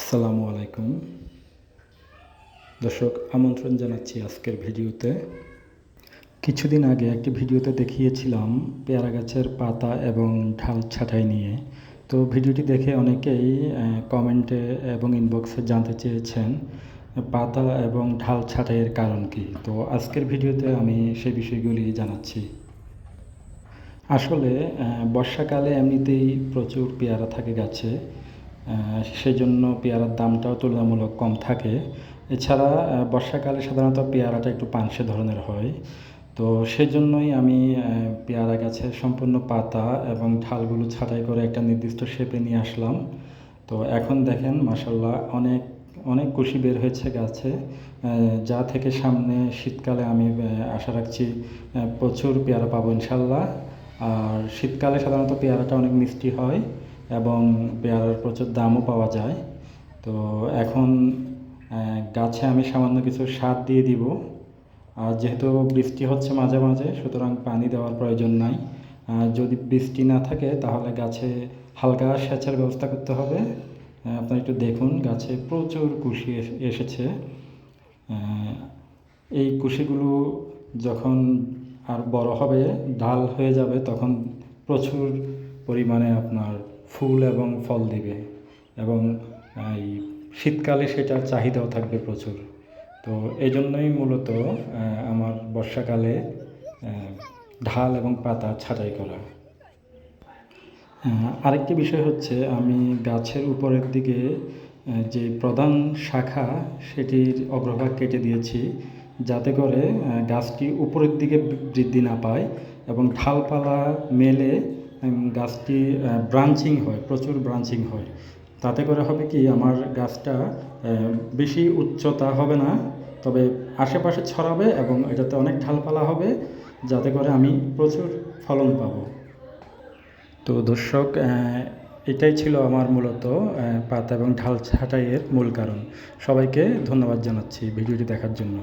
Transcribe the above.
আসসালামু আলাইকুম। দর্শক, আমন্ত্রণ জানাচ্ছি আজকের ভিডিওতে। কিছুদিন আগে একটি ভিডিওতে দেখিয়েছিলাম পেয়ারা গাছের পাতা এবং ঢাল ছাঁটাই নিয়ে। তো ভিডিওটি দেখে অনেকেই কমেন্টে এবং ইনবক্সে জানতে চেয়েছেন, পাতা এবং ঢাল ছাঁটাইয়ের কারণ কি। তো আজকের ভিডিওতে আমি সেই বিষয়গুলি জানাচ্ছি। আসলে বর্ষাকালে এমনিতেই প্রচুর পেয়ারা থাকে গাছে। আহ, সেই জন্য পেয়ারার দামটাও তুলনামূলক কম থাকে। এছাড়া বর্ষাকালে সাধারণত পেয়ারাটা একটু পানসে ধরনের হয়। তো সেই জন্যই আমি পেয়ারা গাছের সম্পূর্ণ পাতা এবং ঢালগুলো ছাঁটাই করে একটা নির্দিষ্ট শেপে নিয়ে আসলাম। তো এখন দেখেন মাসাল্লাহ অনেক অনেক কুশি বের হয়েছে গাছে। যা থেকে সামনে শীতকালে আমি আশা রাখছি প্রচুর পেয়ারা পাবো ইনশাল্লাহ আর শীতকালে সাধারণত পেয়ারাটা অনেক মিষ্টি হয়। এবং পেয়ারার প্রচুর দামও পাওয়া যায়। তো এখন গাছে আমি সামান্য কিছু সার দিয়ে দিব। আর যেহেতু বৃষ্টি হচ্ছে মাঝে মাঝে, সুতরাং পানি দেওয়ার প্রয়োজন নাই। যদি বৃষ্টি না থাকে, তাহলে গাছে হালকা সেচের ব্যবস্থা করতে হবে। আপনারা একটু দেখুন, গাছে প্রচুর কুশি এস- এসেছে। এই কুশিগুলো যখন আর বড় হবে, ঢাল হয়ে যাবে, তখন প্রচুর পরিমাণে আপনার ফুল এবং ফল দিবে এবং এই শীতকালে সেটার চাহিদাও থাকবে প্রচুর। তো এই জন্যই মূলত আমার বর্ষাকালে ঢাল এবং পাতা ছাঁটাই করা। আরেকটি বিষয় হচ্ছে আমি গাছের উপরের দিকে যে প্রধান শাখা সেটির অগ্রভাগ কেটে দিয়েছি যাতে করে গাছটি উপরের দিকে বৃদ্ধি না পায় এবং ঢালপালা মেলে গাছটি ব্রাঞ্চিং হয়, প্রচুর ব্রাঞ্চিং হয়। তাতে করে হবে কি, আমার গাছটা বেশি উচ্চতা হবে না, তবে আশেপাশে ছড়াবে এবং এটাতে অনেক ঢালপালা হবে, যাতে করে আমি প্রচুর ফলন পাব। তো দর্শক এটাই ছিল আমার মূলত পাতা এবং ঢাল ছাঁটাইয়ের মূল কারণ। সবাইকে ধন্যবাদ জানাচ্ছি ভিডিওটি দেখার জন্য।